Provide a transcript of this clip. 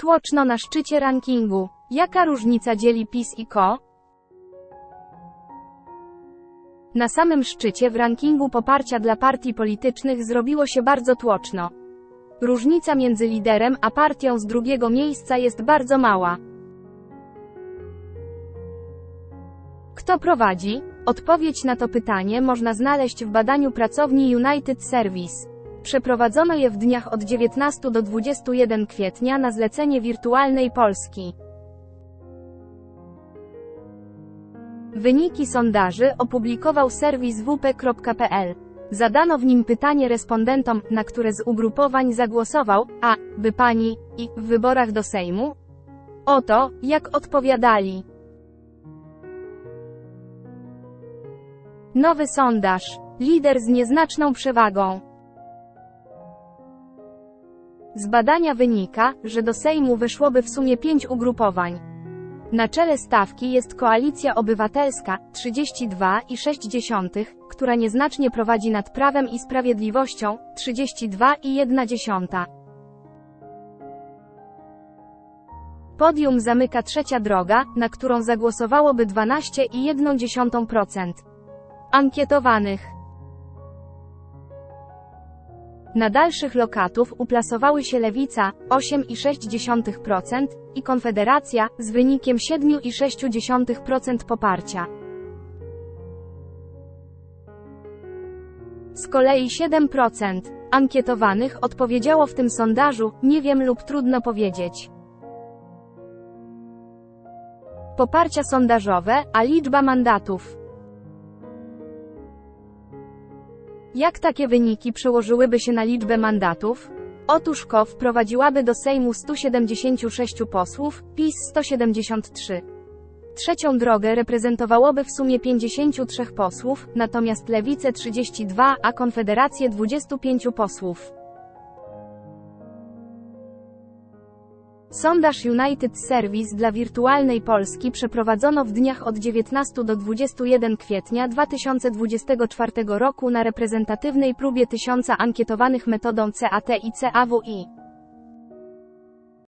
Tłoczno na szczycie rankingu. Jaka różnica dzieli PiS i KO? Na samym szczycie w rankingu poparcia dla partii politycznych zrobiło się bardzo tłoczno. Różnica między liderem a partią z drugiego miejsca jest bardzo mała. Kto prowadzi? Odpowiedź na to pytanie można znaleźć w badaniu pracowni United Service. Przeprowadzono je w dniach od 19 do 21 kwietnia na zlecenie Wirtualnej Polski. Wyniki sondaży opublikował serwis wp.pl. Zadano w nim pytanie respondentom, na które z ugrupowań zagłosował, a, by pani, i, w wyborach do Sejmu? Oto, jak odpowiadali. Nowy sondaż. Lider z nieznaczną przewagą. Z badania wynika, że do Sejmu wyszłoby w sumie pięć ugrupowań. Na czele stawki jest Koalicja Obywatelska 32,6, która nieznacznie prowadzi nad Prawem i Sprawiedliwością 32,1. Podium zamyka trzecia droga, na którą zagłosowałoby 12,1% ankietowanych. Na dalszych lokatów uplasowały się Lewica 8,6% i Konfederacja z wynikiem 7,6% poparcia. Z kolei 7% ankietowanych odpowiedziało w tym sondażu nie wiem lub trudno powiedzieć. Poparcia sondażowe, a liczba mandatów. Jak takie wyniki przełożyłyby się na liczbę mandatów? Otóż KO wprowadziłaby do Sejmu 176 posłów, PiS 173. Trzecią drogę reprezentowałoby w sumie 53 posłów, natomiast Lewicę 32, a Konfederację 25 posłów. Sondaż United Service dla Wirtualnej Polski przeprowadzono w dniach od 19 do 21 kwietnia 2024 roku na reprezentatywnej próbie tysiąca ankietowanych metodą CAT i CAWI.